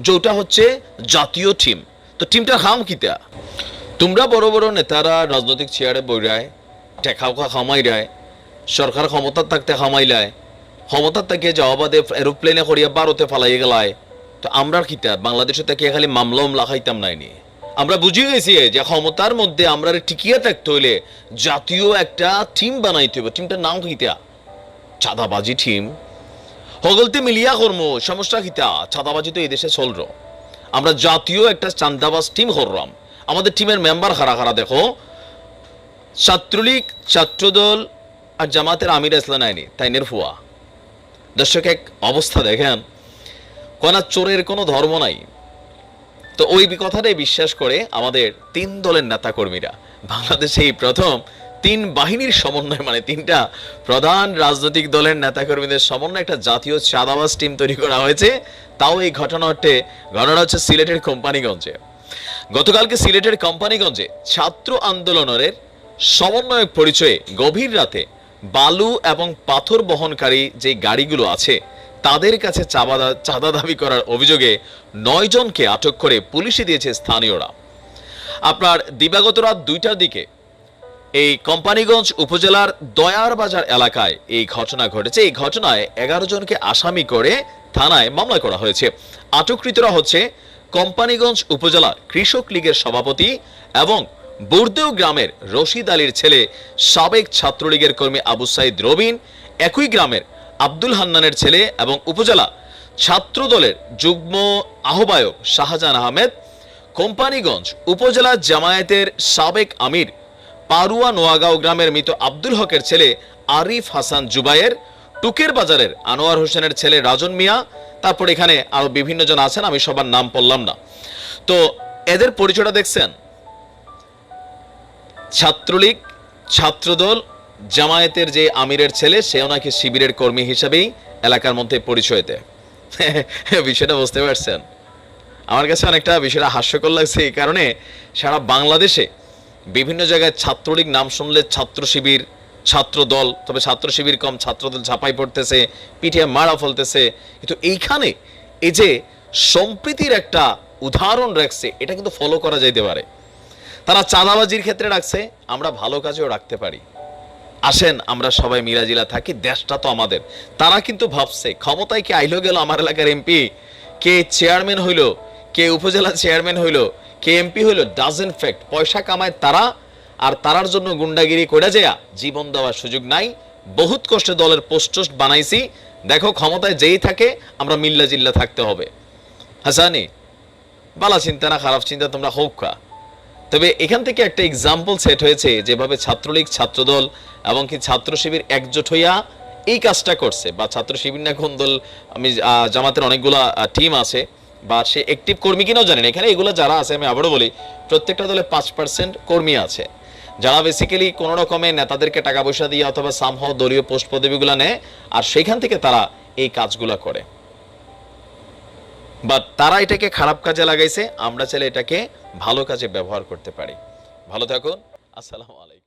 যেটা হচ্ছে জাতীয় টিম তো টিমটার হাম কিতা তোমরা বড় বড় নেতারা, রাজনৈতিক চেয়ারে বইরায়, টেকাও খামাই রায়, সরকার ক্ষমতার থাকতে খামাইলায় ক্ষমতার থেকে যাওয়াবাদে এরোপ্লেনে করিয়া ভারতে ফালাই গেলায়। তো আমরা কিতা বাংলাদেশে থেকে খালি মামলা উমলা খাইতাম নাইনি আমরা বুঝিয়ে গেছি যে ক্ষমতার মধ্যে আমরা টিকিয়ে থাকতে হইলে জাতীয় একটা টিম বানাইতে হবে টিমটার নাম কিতা চাঁদাবাজি টিম হগলতে মিলিয়া কর্ম, সমস্যা কিতা? চাঁদাবাজি তো এই দেশে চলর। আমরা জাতীয় একটা চান্দাবাজ টিম করলাম আমাদের টিমের মেম্বার খারা খারা দেখো। ছাত্রলীগ, ছাত্রদল আর জামাতের আমির ইসলাম আইনি, তাইনের ফুয়া। দর্শক, এক অবস্থা দেখেন। কোনা চোরের কোনো ধর্ম নাই। তো ওই কথাটাই বিশ্বাস করে আমাদের তিন দলের নেতা কর্মীরা বাংলাদেশে এই প্রথম তিন বাহিনীর সমন্বয় মানে তিনটা প্রধান রাজনৈতিক দলের নেতাকর্মীদের সমন্বয়, একটা জাতীয় চাঁদাবাজ টিম তৈরি করা হয়েছে। তাও এই ঘটনাটি ঘটনা হচ্ছে সিলেটের কোম্পানিগঞ্জে। গতকালকে সিলেটের কোম্পানিগঞ্জে ছাত্র আন্দোলনের সমন্বয়ক পরিচয়ে গভীর রাতে বালু এবং পাথর বহনকারী যে গাড়িগুলো আছে, তাদের কাছে চাঁদা দাবি করার অভিযোগে নয়জনকে আটক করে পুলিশে দিয়েছে স্থানীয়রা। আপনার দিবাগত রাত দুইটার দিকে এই কোম্পানিগঞ্জ উপজেলার দয়ার বাজার এলাকায় এই ঘটনা ঘটেছে। এই ঘটনায় এগারো জনকে আসামি করে থানায় মামলা করা হয়েছে। আটককৃতরা হচ্ছে কোম্পানিগঞ্জ উপজেলার কৃষক লীগের সভাপতি এবং বুর্দেও গ্রামের রশিদ আলীর ছেলে সাবেক ছাত্রলীগের কর্মী আবু সাইদ রবিন, একই গ্রামের আব্দুল হান্নানের ছেলে এবং উপজেলা ছাত্রদলের যুগ্ম আহ্বায়ক শাহজাহান আহমেদ, কোম্পানিগঞ্জ উপজেলা জামায়াতের সাবেক আমির পারুয়া নোয়াগাঁও গ্রামের মৃত আব্দুল হকের ছেলে আরিফ হাসান জুবায়ের টুকের বাজারের আনোয়ার হোসেনের ছেলে রাজন মিয়া, তারপর এখানে আরও বিভিন্ন জন আছেন, আমি সবার নাম পড়লাম না। তো এদের পরিচয়টা দেখছেন? ছাত্রলীগ, ছাত্রদল, জামায়াতের যে আমিরের ছেলে, সেও নাকি শিবিরের কর্মী হিসেবেই এলাকার মধ্যে পরিচয় দেয় বিষয়টা বুঝতে পারছেন? আমার কাছে অনেকটা বিষয়টা হাস্যকর লাগছে, এই কারণে সারা বাংলাদেশে বিভিন্ন জায়গায় ছাত্রলীগ নাম শুনলে ছাত্র শিবির, ছাত্র দল, তবে ছাত্র শিবির কম ছাত্রদল ছাপাই পড়তেছে পিঠে মারা ফলতেছে। কিন্তু এইখানে এই যে সম্প্রীতির একটা উদাহরণ রাখছে, এটা কিন্তু ফলো করা যাইতে পারে। তারা চাঁদাবাজির ক্ষেত্রে রাখছে, আমরা ভালো কাজেও রাখতে পারি। আসেন, আমরা সবাই মিরাজিলা থাকি, দেশটা তো আমাদের। তারা কিন্তু ভাবছে, ক্ষমতায় কে আইলো গেল আমার এলাকার এমপি? কে চেয়ারম্যান হইল? কে উপজেলা চেয়ারম্যান হইল? কে এমপি হইল ডাজেন্ট ফ্যাক্ট পয়সা কামায় তারা, আর তারার জন্য গুন্ডাগিরি করে যায় জীবন দেওয়ার সুযোগ নাই। বহুত কষ্টে দলের পোস্ট বানাইছি। দেখো ক্ষমতায় যেই থাকে, আমরা মিল্লা জিল্লা থাকতে হবে। হাসানি, বালা চিন্তা না, খারাপ চিন্তা, তোমরা হোক খা তবে এখান থেকে একটা এক্সাম্পল সেট হয়েছে, যেভাবে ছাত্রলীগ, ছাত্রদল এবং কি ছাত্র শিবির একজোট হইয়া এই কাজটা করছে। বা ছাত্র শিবির না, কোন দল, আমি জামাতের অনেকগুলা টিম আছে। বা সে অ্যাক্টিভ কর্মী কিনাও জানেন এখানে এগুলো যারা আছে, আমি আবারও বলি, প্রত্যেকটা দলে পাঁচ পার্সেন্ট কর্মী আছে। যারা বেসিক্যালি কোনো রকমে নেতাদেরকে টাকা পয়সা দিয়ে অথবা সামহ দলীয় পোস্ট পদবিগুলো নেয়, আর সেখান থেকে তারা এই কাজগুলো করে। বাট তারা এটাকে খারাপ কাজে লাগাইছে, আমরা চাইলে এটাকে ভালো কাজে ব্যবহার করতে পারি। ভালো থাকুন, আসসালামু আলাইকুম।